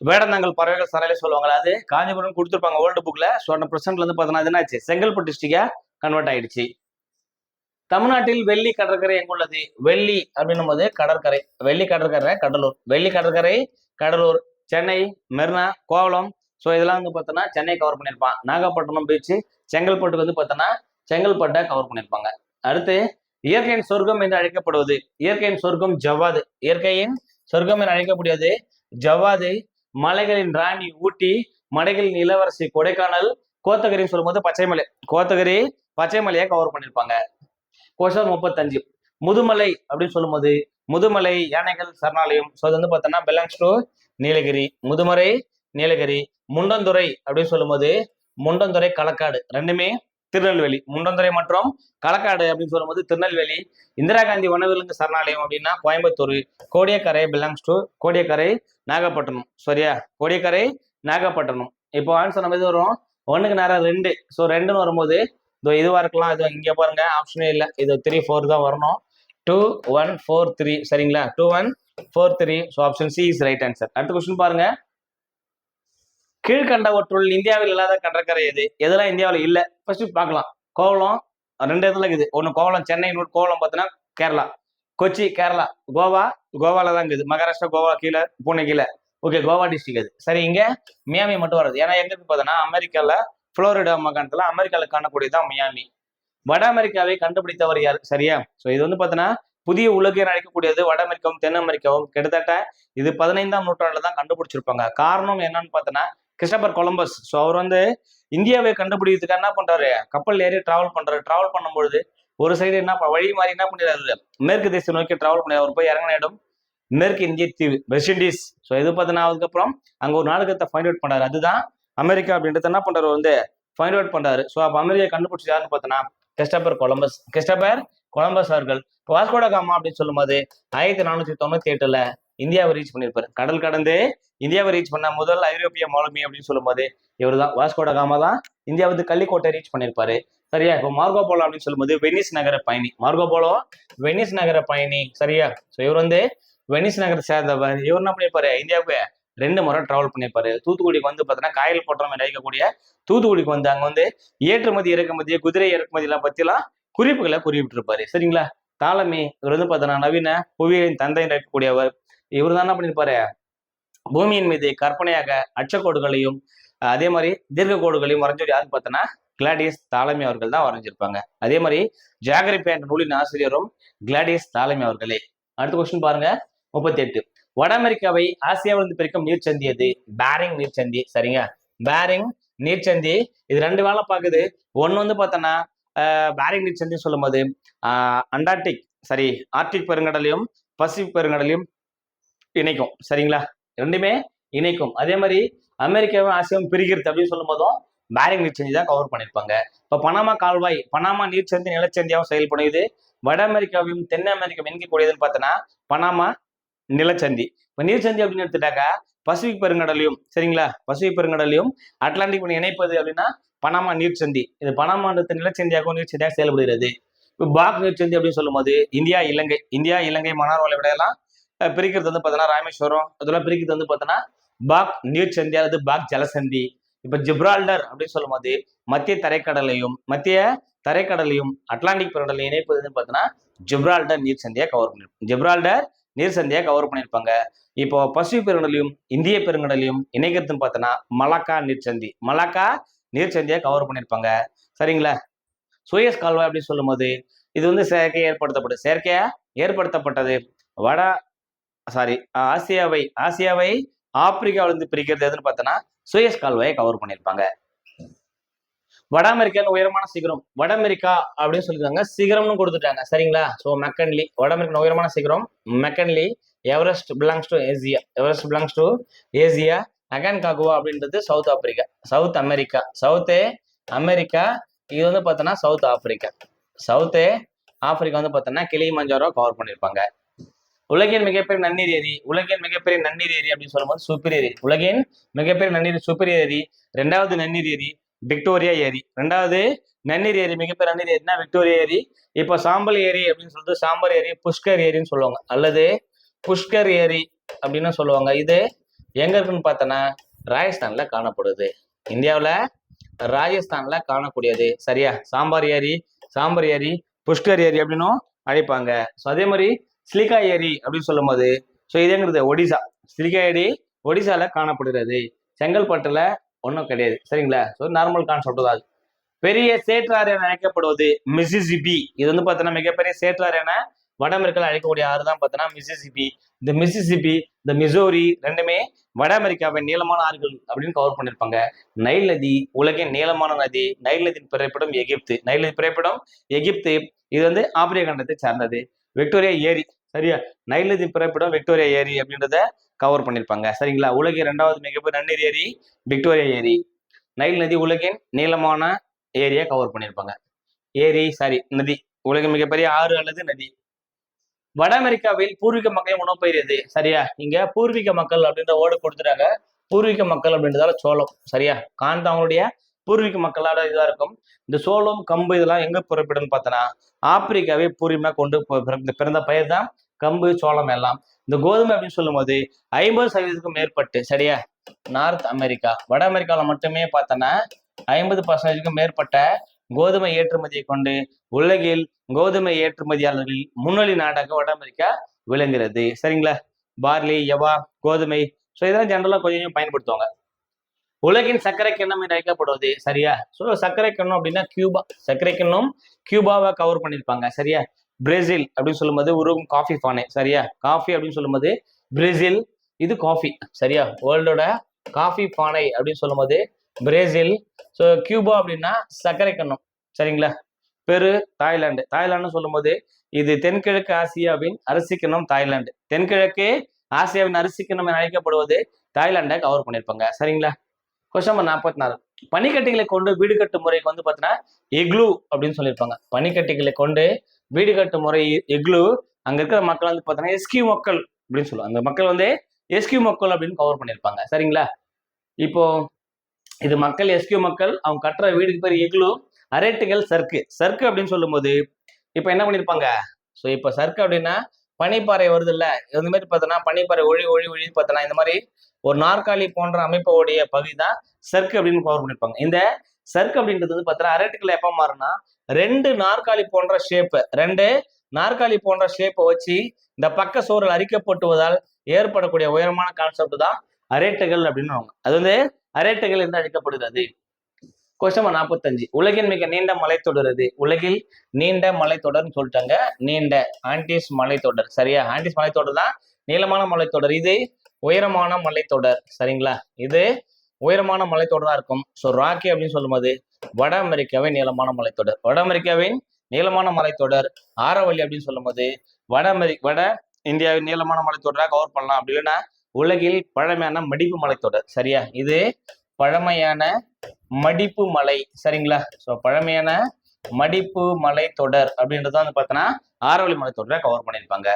A: வேடந்தாங்கல் பறவைகள் சரணாலயம் சொல்லுவாங்களா அது காஞ்சிபுரம் கொடுத்துருப்பாங்க ஓல்டு புக்ல ஸோ அந்த பிரசன்ட்ல இருந்து பார்த்தோன்னா என்னாச்சு? செங்கல்பட்டு டிஸ்ட்ரிக்டா கன்வெர்ட் ஆயிடுச்சு. தமிழ்நாட்டில் வெள்ளி கடற்கரை எங்குள்ளது? வெள்ளி அப்படின்னும் போது கடற்கரை. வெள்ளி கடற்கரை கடலூர். வெள்ளி கடற்கரை கடலூர். சென்னை மெரினா கோவளம். ஸோ இதெல்லாம் வந்து பார்த்தோன்னா சென்னை கவர் பண்ணியிருப்பான். நாகப்பட்டினம் பீச்சு செங்கல்பட்டுக்கு வந்து பார்த்தோன்னா செங்கல்பட்டை கவர் பண்ணியிருப்பாங்க. அடுத்து இயற்கையின் சொர்க்கம் என்று அழைக்கப்படுவது. இயற்கையின் சொர்க்கம் ஜவ்வாது. இயற்கையின் சொர்க்கம் என்று அழைக்கக்கூடியது ஜவ்வாது. மலைகளின் ராணி ஊட்டி மலைகளின் இளவரசி கொடைக்கானல் கோத்தகிரின்னு சொல்லும்போது பச்சைமலை. கோத்தகிரி பச்சைமலையை கவர் பண்ணியிருப்பாங்க. கொஸ்டின் முப்பத்தஞ்சு. முதுமலை அப்படின்னு சொல்லும்போது முதுமலை யானைகள் சரணாலயம். ஸோ அது வந்து பார்த்தோன்னா பெலாங்ஸ் டு நீலகிரி. முதுமலை நீலகிரி. முண்டந்துறை அப்படின்னு சொல்லும்போது முண்டந்துறை களக்காடு. ரெண்டுமே திருநெல்வேலி. முண்டந்துறை மற்றும் களக்காடு அப்படின்னு சொல்லும்போது திருநெல்வேலி. இந்திரா காந்தி வனவிலங்கு சரணாலயம் அப்படின்னா Coimbatore. Kodiakkarai belongs to Kodiakkarai Nagapattinam. சரியா? கோடியக்கரை நாகப்பட்டினம். இப்போ ஆன்சர் நம்ம இது வரும். ஒன்றுக்கு நேரம் ரெண்டு. ஸோ ரெண்டுன்னு வரும்போது இதோ இதுவாக இருக்கலாம். இது இங்கே பாருங்க. ஆப்ஷனே இல்லை. இது த்ரீ ஃபோர் தான் வரணும். டூ ஒன் ஃபோர் த்ரீ சரிங்களா? Two one four three so option C is right answer அடுத்த கொஸ்டின் பாருங்க. கீழ்கண்டவற்றுள் இந்தியாவில் இல்லாத கடற்கரை எது? எதெல்லாம் இந்தியாவில் இல்லை? ஃபர்ஸ்ட் பார்க்கலாம். கோவளம் ரெண்டு இடத்துல இருக்குது. ஒன்று கோவளம் சென்னை இன்னொரு கோவளம் பார்த்தீங்கன்னா கேரளா. கொச்சி கேரளா. கோவா கோவால தான் இருக்குது. மகாராஷ்டிரா கோவா கீழே பூனே கீழே. ஓகே கோவா டிஸ்ட்ரிக் அது. சரி இங்கே மியாமி மட்டும் வருது ஏன்னா எங்க இருக்கு பார்த்தோன்னா அமெரிக்கால புளோரிடா மாகாணத்துல அமெரிக்கால காணக்கூடியதான் மியாமி. வட அமெரிக்காவை கண்டுபிடித்தவர் யார்? சரியா? ஸோ இது வந்து பார்த்தீங்கன்னா புதிய உலகு அழைக்கக்கூடியது வட அமெரிக்காவும் தென் அமெரிக்காவும். கிட்டத்தட்ட இது பதினைந்தாம் நூற்றாண்டுல தான் கண்டுபிடிச்சிருப்பாங்க. காரணம் என்னன்னு பார்த்தோன்னா கிறிஸ்டபர் கொலம்பஸ். ஸோ அவர் வந்து இந்தியாவை கண்டுபிடிக்கிறதுக்கு என்ன பண்றாரு? கப்பல் ஏறி டிராவல் பண்றாரு. டிராவல் பண்ணும்பொழுது ஒரு சைடு என்ன வழி மாதிரி என்ன பண்ணிடுறாரு? மேற்கு தேசம் நோக்கி டிராவல் பண்ணி அவர் போய் இறங்கின இடம் மேற்கு இந்திய தீவு வெஸ்ட் இண்டீஸ் ஸோ இது பார்த்தீங்கன்னா அதுக்கப்புறம் அங்க ஒரு நாடகத்தை ஃபைண்ட் அவுட் பண்றாரு அதுதான் அமெரிக்கா அப்படின்றது என்ன பண்றாரு? வந்து ஃபைண்ட் அவுட் பண்றாரு. ஸோ அப்போ அமெரிக்கா கண்டுபிடிச்சி யாருன்னு பார்த்தோன்னா கிறிஸ்டபர் கொலம்பஸ் கிறிஸ்டபர் கொலம்பஸ் அவர்கள். இப்போ வாஸ்கோட காமா அப்படின்னு சொல்லும்போது ஆயிரத்தி நானூற்றி தொண்ணூற்றி எட்டுல இந்தியாவை ரீச் பண்ணியிருப்பாரு. கடல் கடந்து இந்தியாவை ரீச் பண்ண முதல் ஐரோப்பிய மாலுமி அப்படின்னு சொல்லும்போது இவர் தான் வாஸ்கோட காமா தான் இந்தியாவுக்கு கள்ளிக்கோட்டை ரீச் பண்ணியிருப்பாரு. சரியா? இப்போ மார்கோ போலோ அப்படின்னு சொல்லும்போது வெனிஸ் நகர பயணி. மார்கோ போலோ வெனிஸ் நகர பயணி. சரியா? ஸோ இவர் வந்து வெனிஸ் நகரை சேர்ந்தவர். இவர் என்ன பண்ணியிருப்பாரு? இந்தியாவுக்கு ரெண்டு முறை டிராவல் பண்ணியிருப்பாரு. தூத்துக்குடிக்கு வந்து பார்த்தீங்கன்னா காயல் போட்டம் அழைக்கக்கூடிய தூத்துக்குடிக்கு வந்து அங்க வந்து ஏற்றுமதி இறக்குமதி குதிரை இறக்குமதி எல்லாம் பற்றிலாம் குறிப்புகளை குறிப்பிட்டிருப்பாரு. சரிங்களா? தாலமி இவர் வந்து பார்த்தீங்கன்னா நவீன புவியின் தந்தை இருக்கக்கூடியவர் இவர் தான் என்ன பண்ணியிருப்பாரு? பூமியின் மீது கற்பனையாக அச்சக்கோடுகளையும் அதே மாதிரி தீர்க்க கோடுகளையும் வரைஞ்சவர் யாருன்னு பார்த்தோன்னா கிளாடியஸ் தாலமி அவர்கள் தான் வரைஞ்சிருப்பாங்க. அதே மாதிரி ஜாகிரபி என்ற நூலின் ஆசிரியரும் கிளாடியஸ் தாலமி அவர்களே. அடுத்த கொஸ்டின் பாருங்க. முப்பத்தி எட்டு. வட அமெரிக்காவை ஆசியாவிலிருந்து பிரிக்கும் நீர்ச்சந்தி எது? பேரிங் நீர்ச்சந்தி. சரிங்க. பேரிங் நீர்ச்சந்தி. இது ரெண்டு வேலை பார்க்குது. ஒன்று வந்து பார்த்தோன்னா பேரிங் நீர்ச்சந்தி சொல்லும்போது போது அண்டார்டிக் சரி ஆர்டிக் பெருங்கடலையும் பசிபிக் பெருங்கடலையும் இணைக்கும். சரிங்களா? ரெண்டுமே இணைக்கும். அதே மாதிரி அமெரிக்காவும் ஆசியாவும் பிரிக்கிறது அப்படின்னு சொல்லும் போதும் பேரிங் நீர்ச்சந்தி தான் கவர் பண்ணியிருப்பாங்க. இப்போ பனாமா கால்வாய் பனாமா நீர்ச்சந்தி நிலச்சந்தியாகவும் செயல்படும் இது வட அமெரிக்காவையும் தென் அமெரிக்காவும் இணைக்கக்கூடியதுன்னு பார்த்தோன்னா பனாமா நிலச்சந்தி. இப்போ நீர்ச்சந்தி அப்படின்னு எடுத்துட்டாக்கா பசிபிக் பெருங்கடலையும் சரிங்களா? பசிபிக் பெருங்கடலையும் அட்லாண்டிக் ஒன்று இணைப்பது அப்படின்னா பனாமா நீர்ச்சந்தி. இது பனாமான்றது நிலச்சந்தியாகவும் நீர்ச்சந்தியாக செயல்படுகிறது. இப்போ பாக் நீர்ச்சந்தி அப்படின்னு சொல்லும்போது இந்தியா இலங்கை. இந்தியா இலங்கை மன்னார் வளைகுடையெல்லாம் பிரிக்கிறது வந்து பார்த்தோன்னா ராமேஸ்வரம். அதெல்லாம் பிரிக்கிறது வந்து பார்த்தோன்னா பாக் நீர்ச்சந்தி அல்லது பாக் ஜலசந்தி. இப்போ ஜிப்ரால்டர் அப்படின்னு சொல்லும்போது மத்திய தரைக்கடலையும் மத்திய தரைக்கடலையும் அட்லாண்டிக் பெருங்கடலையும் இணைப்பது பார்த்தோன்னா ஜிப்ரால்டர் நீர்ச்சந்தியாக கவர் பண்ணிடும் ஜிப்ரால்டர் நீர் நீர்சந்தியை கவர் பண்ணியிருப்பாங்க இப்போ பசிபிக் பெருங்கடலையும் இந்திய பெருங்கடலையும் இணைக்கிறதுன்னு பார்த்தோன்னா மலாக்கா நீர்ச்சந்தி. மலாக்கா நீர்ச்சந்தியை கவர் பண்ணியிருப்பாங்க சரிங்களா? சுயஸ் கால்வாய் அப்படின்னு சொல்லும்போது இது வந்து செயற்கையாக ஏற்படுத்தப்பட்டது. செயற்கையா ஏற்படுத்தப்பட்டது. வட சாரி ஆசியாவை ஆசியாவை ஆப்பிரிக்காவிலிருந்து பிரிக்கிறது எதுன்னு பார்த்தோன்னா சுயஸ் கால்வாயை கவர் பண்ணியிருப்பாங்க வட அமெரிக்கான்னு உயரமான சிகரம். வட அமெரிக்கா அப்படின்னு சொல்லியிருக்காங்க சிகரம்னு கொடுத்துட்டாங்க. சரிங்களா? ஸோ மெக்கன்லி வட அமெரிக்கா உயரமான சிகரம் McKinley Everest belongs to Asia Everest belongs to Asia Aconcagua அப்படின்றது சவுத் ஆப்பிரிக்கா சவுத் அமெரிக்கா சவுத்தே அமெரிக்கா இது வந்து பார்த்தோன்னா சவுத் ஆப்பிரிக்கா சவுத்து ஆப்பிரிக்கா வந்து பார்த்தோன்னா கிளி மஞ்சாரோ கவர் பண்ணியிருப்பாங்க உலகின் மிகப்பெரிய நன்னீர் ஏரி உலகின் மிகப்பெரிய நன்னீர் ஏரி அப்படின்னு சொல்லும்போது சூப்பர் ஏரி. உலகின் மிகப்பெரிய நன்னீர் சூப்பர் ஏரி. ரெண்டாவது நன்னீர் ஏரி விக்டோரியா ஏரி. ரெண்டாவது நன்னீர் ஏரி. மிகப்பெரிய நன்னீர் ஏரினா விக்டோரியா ஏரி. இப்போ சாம்பல் ஏரி அப்படின்னு சொல்லிட்டு சாம்பர் ஏரி புஷ்கர் ஏரின்னு சொல்லுவாங்க. அல்லது புஷ்கர் ஏரி அப்படின்னு சொல்லுவாங்க. இது எங்க இருக்குன்னு பார்த்தோன்னா ராஜஸ்தான்ல காணப்படுது. இந்தியாவில் ராஜஸ்தான்ல காணக்கூடியது. சரியா? சாம்பார் ஏரி சாம்பர் ஏரி புஷ்கர் ஏரி அப்படின்னும் அழைப்பாங்க. ஸோ அதே மாதிரி ஸ்லிகா ஏரி அப்படின்னு சொல்லும்போது ஸோ இதுங்கிறது ஒடிசா. ஸ்லிகா ஏரி ஒடிசால காணப்படுகிறது. செங்கல்பட்டுல ஒன்றும் கிடையாது. சரிங்களா? ஸோ நார்மல் கான்செப்ட் தான் அது. பெரிய சேற்றாறு என அழைக்கப்படுவது மிசிசிபி இது வந்து பார்த்தோன்னா மிகப்பெரிய சேற்றாறு என வட அமெரிக்காவில் அழைக்கக்கூடிய ஆறு தான் பார்த்தோன்னா மிசிசிபி இந்த மிசிசிபி இந்த மிசோரி ரெண்டுமே வட அமெரிக்காவின் நீளமான ஆறுகள் அப்படின்னு கவர் பண்ணியிருப்பாங்க நைல் நதி உலகின் நீளமான நதி நைல் நதியின் பிறப்பிடம் எகிப்து. நைல் நதி பிறப்பிடம் எகிப்து. இது வந்து ஆப்பிரிக்க கண்டத்தை சார்ந்தது. விக்டோரியா ஏரி. சரியா? நைல் நதி பிறப்பிடம் விக்டோரியா ஏரி அப்படின்றத கவர் பண்ணியிருப்பாங்க சரிங்களா? உலகின் ரெண்டாவது மிகப்பெரிய நன்னீர் ஏரி விக்டோரியா ஏரி. நைல் நதி உலகின் நீளமான ஏரியா கவர் பண்ணியிருப்பாங்க ஏரி சாரி நதி. உலகின் மிகப்பெரிய ஆறு அல்லது நதி. வட அமெரிக்காவில் பூர்வீக மக்களின் உணவுப்பயிர் எது? சரியா? இங்க பூர்வீக மக்கள் அப்படின்ற ஓடு கொடுத்துட்டாங்க. பூர்வீக மக்கள் அப்படின்றதால சோளம். சரியா? காந்த அவங்களுடைய பூர்வீக மக்களோட இதா இருக்கும். இந்த சோளம் கம்பு இதெல்லாம் எங்க புறப்படுன்னு பார்த்தோன்னா ஆப்பிரிக்காவே பூர்வீகமாக கொண்டு பிறந்த- பிறந்த பயிர் தான் கம்பு சோளம் எல்லாம். இந்த கோதுமை அப்படின்னு சொல்லும்போது ஐம்பது சதவீதத்துக்கும் மேற்பட்டு சரியா? North America. வட அமெரிக்காவில் மட்டுமே பார்த்தோன்னா ஐம்பது பர்சன்டேஜுக்கும் மேற்பட்ட கோதுமை ஏற்றுமதியை கொண்டு உலகில் கோதுமை ஏற்றுமதியாளர்களில் முன்னணி நாடாக வட அமெரிக்கா விளங்குகிறது. சரிங்களா? பார்லி யவா கோதுமை. ஸோ இதெல்லாம் ஜென்ரலாக கொஞ்சம் கொஞ்சம் பயன்படுத்துவாங்க. உலகின் சர்க்கரை கிண்ணம் என்று அழைக்கப்படுவது சரியா? ஸோ சர்க்கரை கிண்ணம் அப்படின்னா கியூபா. சர்க்கரை கிண்ணம் கியூபாவை கவர் பண்ணியிருப்பாங்க சரியா? பிரேசில் அப்படின்னு சொல்லும்போது உருகும் காஃபி பானை சரியா? காஃபி அப்படின்னு சொல்லும்போது பிரேசில் இது காஃபி சரியா? வேர்ல்டோட காஃபி பானை அப்படின்னு சொல்லும்போது பிரேசில். ஸோ கியூபா அப்படின்னா சர்க்கரை கண்ணம் சரிங்களா? பெரு தாய்லாந்து. தாய்லாந்து சொல்லும்போது இது தென்கிழக்கு ஆசியாவின் அரிசி கிண்ணம் தாய்லாந்து. தென்கிழக்கு ஆசியாவின் அரிசி கிண்ணம் என அழைக்கப்படுவது தாய்லாண்டை கவர் பண்ணியிருப்பாங்க சரிங்களா? கொஸ்டின் நம்பர் நாற்பத்தி நாலு பனிக்கட்டிகளை கொண்டு வீடு கட்டும் முறைக்கு வந்து பார்த்தீங்கன்னா எக்லு அப்படின்னு சொல்லியிருப்பாங்க. பனிக்கட்டிகளை கொண்டு வீடு கட்டும் முறை எக்லு அங்க இருக்கிற மக்கள் வந்து பார்த்தீங்கன்னா எஸ்கியூ மக்கள் அப்படின்னு சொல்லுவாங்க. அந்த மக்கள் வந்து எஸ்கியூ மக்கள் அப்படின்னு கவர் பண்ணியிருப்பாங்க. சரிங்களா? இப்போ இது மக்கள் எஸ்கியூ மக்கள் அவங்க கட்டுற வீடுக்கு பேர் எக்லு அரேட்டுகள் சர்க்கு சர்க்கு அப்படின்னு சொல்லும்போது இப்போ என்ன பண்ணியிருப்பாங்க? ஸோ இப்போ சர்க்கு அப்படின்னா பனிப்பாறை வருது இல்ல இந்த மாதிரி பார்த்தோன்னா பனிப்பாறை ஒழி ஒழி ஒழி பார்த்தோன்னா இந்த மாதிரி ஒரு நாற்காலி போன்ற அமைப்போடைய பகுதி தான் சர்க்கு அப்படின்னு கவர் பண்ணியிருப்பாங்க இந்த சர்க்கு அப்படின்றது வந்து பார்த்தோன்னா அரேட்டுகள் எப்போ மாறும்னா ரெண்டு நாற்காலி போன்ற ஷேப்பு ரெண்டு நாற்காலி போன்ற ஷேப்பை வச்சு இந்த பக்க சோறல் அரிக்கப்பட்டுவதால் ஏற்படக்கூடிய உயரமான கான்செப்ட் தான் அரேட்டுகள் அப்படின்னு அது வந்து அரேட்டுகள் என்று அழைக்கப்படுகிறது. கொஸ்டின் நாற்பத்தஞ்சு. உலகின் மிக நீண்ட மலைத்தொடர் இது உலகில் நீண்ட மலைத்தொடர்னு சொல்லிட்டாங்க. நீண்ட ஆன்டிஸ் மலைத்தொடர் சரியா? ஆண்டிஸ் மலைத்தொடர் தான் நீளமான மலைத்தொடர் இது உயரமான மலைத்தொடர் சரிங்களா? இது உயரமான மலைத்தொடரா இருக்கும். ஸோ ராக்கி அப்படின்னு சொல்லும்போது வட அமெரிக்காவின் நீளமான மலைத்தொடர் வட அமெரிக்காவின் நீளமான மலைத்தொடர் ஆரவல்லி அப்படின்னு சொல்லும்போது வட அமெரி வட இந்தியாவின் நீளமான மலைத்தொடராக கவர் பண்ணலாம். அப்படி இல்லைன்னா உலகில் பழமையான மடிப்பு மலைத்தொடர் சரியா? இது பழமையான மடிப்பு மலை சரிங்களா? ஸோ பழமையான மடிப்பு மலை தொடர் அப்படின்றது வந்து பார்த்தோன்னா ஆரவழி மலை தொடரை கவர் பண்ணியிருப்பாங்க.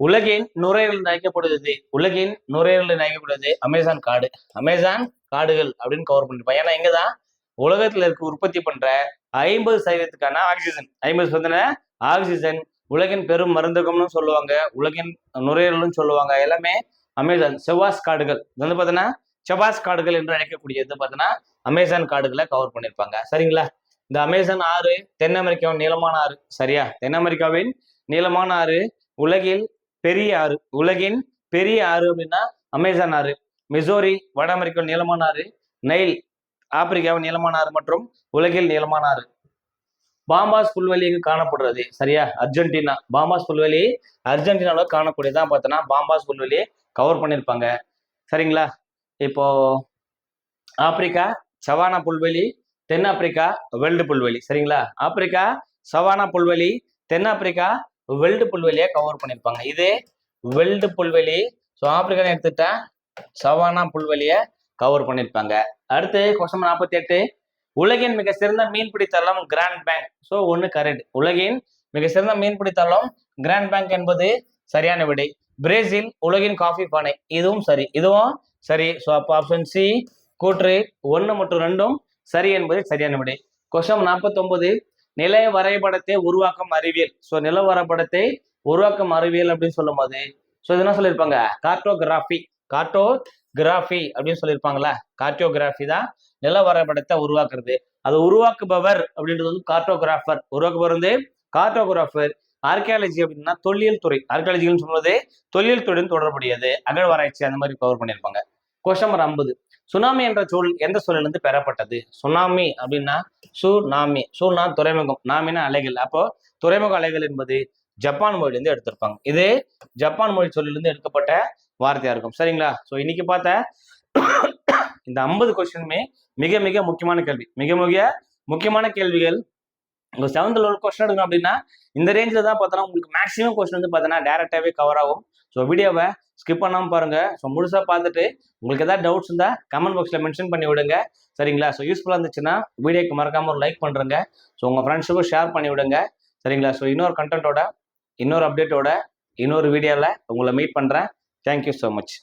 A: உலகின் நுரையீரல் அழைக்கப்படுவது உலகின் நுரையீரல் அழைக்கப்படுவது அமேசான் காடு அமேசான் காடுகள் அப்படின்னு கவர் பண்ணியிருப்பாங்க. ஏன்னா இங்கதான் உலகத்துல இருக்க உற்பத்தி பண்ற ஐம்பது சதவீதத்துக்கான ஆக்சிஜன் ஐம்பது சதவீத ஆக்சிஜன் உலகின் பெரும் மருந்தகம்னு சொல்லுவாங்க உலகின் நுரையீரல்னு சொல்லுவாங்க எல்லாமே அமேசான் செவ்வாஸ் காடுகள். இது வந்து பார்த்தீங்கன்னா செவ்வாஸ் காடுகள் என்று அழைக்கக்கூடியது பார்த்தீங்கன்னா அமேசான் காடுகளை கவர் பண்ணியிருப்பாங்க. சரிங்களா? இந்த அமேசான் ஆறு தென் அமெரிக்காவின் நீளமான ஆறு. சரியா? தென் அமெரிக்காவின் நீளமான ஆறு உலகில் பெரிய ஆறு. உலகின் பெரிய ஆறு அப்படின்னா அமேசான் ஆறு. மிசோரி வட அமெரிக்காவின் நீளமான ஆறு. நைல் ஆப்பிரிக்காவின் நீளமான ஆறு மற்றும் உலகில் நீளமான ஆறு. பாம்பாஸ் புல்வெளி இங்கு காணப்படுறது. சரியா? அர்ஜென்டினா. பாம்பாஸ் புல்வெளி அர்ஜென்டினாவில் காணக்கூடியதான் பார்த்தோன்னா பாம்பாஸ் புல்வெளியை கவர் பண்ணியிருப்பாங்க. சரிங்களா? இப்போ ஆப்பிரிக்கா சவானா புல்வெளி தென்னாப்பிரிக்கா வெல்டு புல்வெளி. சரிங்களா? ஆப்பிரிக்கா சவானா புல்வெளி தென்னாப்பிரிக்கா வெல்டு புல்வெளியை கவர் பண்ணியிருப்பாங்க. இது வெல்டு புல்வெளி. ஸோ ஆப்பிரிக்கா எடுத்துட்டேன் சவானா புல்வெளியை கவர் பண்ணியிருப்பாங்க. அடுத்து கொஸ்டின் நாற்பத்தி எட்டு உலகின் மிக சிறந்த மீன்பிடி தளம் கிராண்ட் பேங்க் ஸோ ஒன்று கரெக்ட் உலகின் மிக சிறந்த மீன்பிடி தளம் கிராண்ட் பேங்க் என்பது சரியான விடை. பிரேசில் உலகின் காஃபி பானை. இதுவும் சரி. இதுவும் சரி ஸோ அப்போ ஆப்ஷன் சி கூற்று ஒன்று மற்றும் ரெண்டும் சரி என்பது சரியான விடை. கொஷம் நாற்பத்தொன்பது நில வரைபடத்தை உருவாக்கும் அறிவியல். ஸோ நில வரைபடத்தை உருவாக்கும் அறிவியல் அப்படின்னு சொல்லும்போது ஸோ இது என்ன சொல்லியிருப்பாங்க? கார்டோகிராஃபி கார்டோகிராஃபி அப்படின்னு சொல்லியிருப்பாங்களா கார்டோகிராஃபி தான் நில வரைபடத்தை உருவாக்குறது. அதை உருவாக்குபவர் அப்படின்றது வந்து கார்டோகிராஃபர் உருவாக்குபவர் வந்து கார்டோகிராஃபர் ஆர்கியாலஜி அப்படின்னா தொல்லியல் துறை. ஆர்கியாலஜின்னு சொல்றது தொல்லியல் துறையுடன் தொடர்புடையது. அகழ்வாராய்ச்சி அந்த மாதிரி கவர் பண்ணியிருப்பாங்க. கொஷன் நம்பர் ஐம்பது. சுனாமி என்ற சொல் எந்த சொல்லிலிருந்து பெறப்பட்டது? சுனாமி அப்படின்னா சுனாமி சுனா துறைமுகம். நாமினா அலைகள்? அப்போ துறைமுக அலைகள் என்பது ஜப்பான் மொழியிலிருந்து எடுத்திருப்பாங்க. இது ஜப்பான் மொழி சொல்லிலிருந்து எடுக்கப்பட்ட வார்த்தையா இருக்கும். சரிங்களா? ஸோ இன்னைக்கு பார்த்த இந்த ஐம்பது கொஸ்டினுமே மிக மிக முக்கியமான கேள்வி. மிக மிக முக்கியமான கேள்விகள். உங்க செவன்த்ல லெவல் கொஸ்டின் எடுக்கணும் அப்படின்னா இந்த ரேஞ்சில் தான் பார்த்தோன்னா உங்களுக்கு மேக்ஸிமம் கொஸ்டின் வந்து பார்த்தோன்னா டேரெக்டாகவே கவர் ஆகும். ஸோ வீடியோவை ஸ்கிப் பண்ணாமல் பாருங்கள் ஸோ முழுசாக பார்த்துட்டு உங்களுக்கு எதாவது டவுட்ஸ் இருந்தால் கமெண்ட் பாக்ஸில் மென்ஷன் பண்ணி விடுங்க. சரிங்களா? ஸோ யூஸ்ஃபுல்லாக இருந்துச்சுன்னா வீடியோக்கு மறக்காமல் ஒரு லைக் பண்ணுறங்க ஸோ உங்கள் ஃப்ரெண்ட்ஸுக்கும் ஷேர் பண்ணி விடுங்க. சரிங்களா? ஸோ இன்னொரு கண்டென்ட்டோட இன்னொரு அப்டேட்டோட இன்னொரு வீடியோவில் உங்களை மீட் பண்ணுறேன் தேங்க்யூ ஸோ மச்